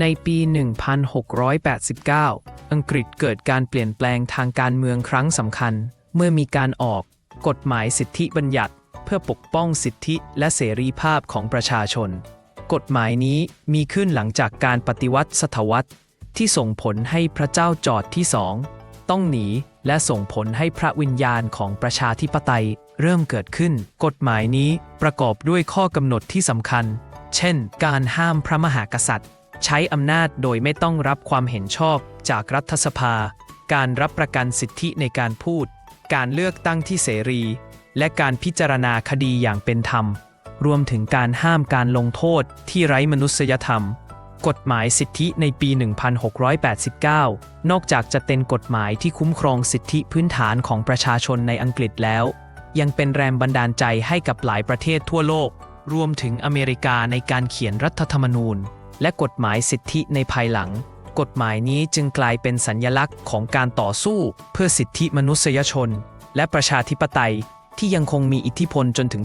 ในปี 1689 อังกฤษเกิดการเปลี่ยนแปลงทางการเมืองครั้งสำคัญ เมื่อมีการออก กฎหมายสิทธิบัญญัติ เพื่อปกป้องสิทธิและเสรีภาพของประชาชน กฎหมายนี้มีขึ้นหลังจากการปฏิวัติศตวรรษ ที่ส่งผลให้พระเจ้าจอร์ดที่สองต้องหนีและส่งผลให้พระวิญญาณของประชาธิปไตยเริ่มเกิดขึ้น กฎหมายนี้ประกอบด้วยข้อกำหนดที่สำคัญ เช่น การห้ามพระมหากษัตริย์ ใช้อำนาจโดยไม่ต้องรับความเห็นชอบจากรัฐสภา การรับประกันสิทธิในการพูด การเลือกตั้งที่เสรี และการพิจารณาคดีอย่างเป็นธรรม รวมถึงการห้ามการลงโทษที่ไร้มนุษยธรรม กฎหมายสิทธิในปี 1689 นอกจากจะเป็นกฎหมายที่คุ้มครองสิทธิพื้นฐานของประชาชนในอังกฤษแล้ว ยังเป็นแรงบันดาลใจให้กับหลายประเทศทั่วโลก รวมถึงอเมริกาในการเขียนรัฐธรรมนูญ และกฎหมายสิทธิในภายหลัง กฎหมายนี้จึงกลายเป็นสัญญลักษณ์ของการต่อสู้เพื่อสิทธิมนุษยชน และประชาธิปไตยที่ยังคงมีอิทธิพลจนถึงปัจ